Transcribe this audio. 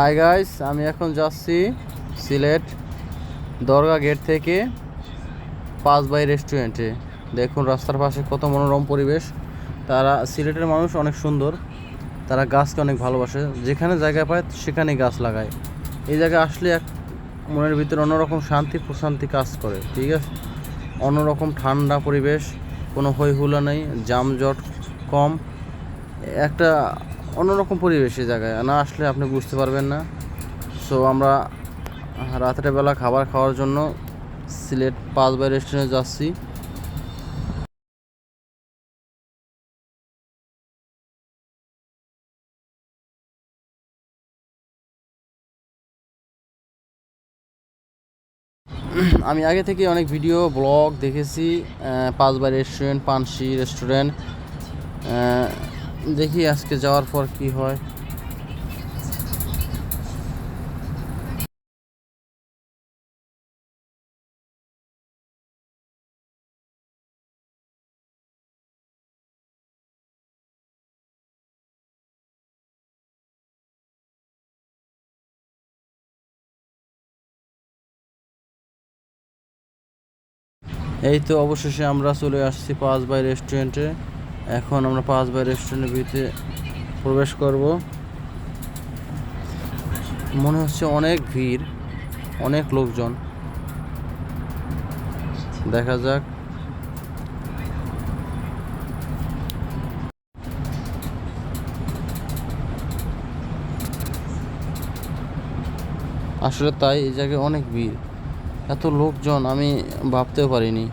Hi guys আমি এখন যাচ্ছি সিলেট দরগা গেট থেকে পাঁচ বাই রেস্টুরেন্টে দেখুন রাস্তার পাশে কত মনোরম পরিবেশ। তারা সিলেটের মানুষ অনেক সুন্দর। তারা গাছকে অনেক ভালোবাসে। যেখানে জায়গা পায় সেখানেই গাছ লাগায়। এই জায়গায় আসলে এক মনের ভিতরে অন্যরকম শান্তি, প্রশান্তি কাজ করে, ঠিক আছে? অন্যরকম ঠান্ডা পরিবেশ, কোনো হই হুল্লা নেই, যানজট কম। একটা অন্যরকম পরিবেশ জায়গায়, না আসলে আপনি বুঝতে পারবেন না। সো আমরা রাতের বেলা খাবার খাওয়ার জন্য সিলেট পাঁচ বাই রেস্টুরেন্টে যাচ্ছি। আমি আগে থেকে অনেক ভিডিও ব্লগ দেখেছি পাঁচ বাই রেস্টুরেন্ট পানসি রেস্টুরেন্ট দেখি আজকে যাওয়ার পর কি হয়। এই তো অবশেষে আমরা চলে আসছি পাঁচ বাই রেস্টুরেন্টে। এখন আমরা পাঁচ বাই রেস্টুরেন্টের ভিতরে প্রবেশ করব। মনে হচ্ছে অনেক ভিড়, অনেক লোকজন। দেখা যাক। আসলে তাই, এই জায়গায় অনেক ভিড়। এত লোকজন, আমি ভাবতেও পারিনি।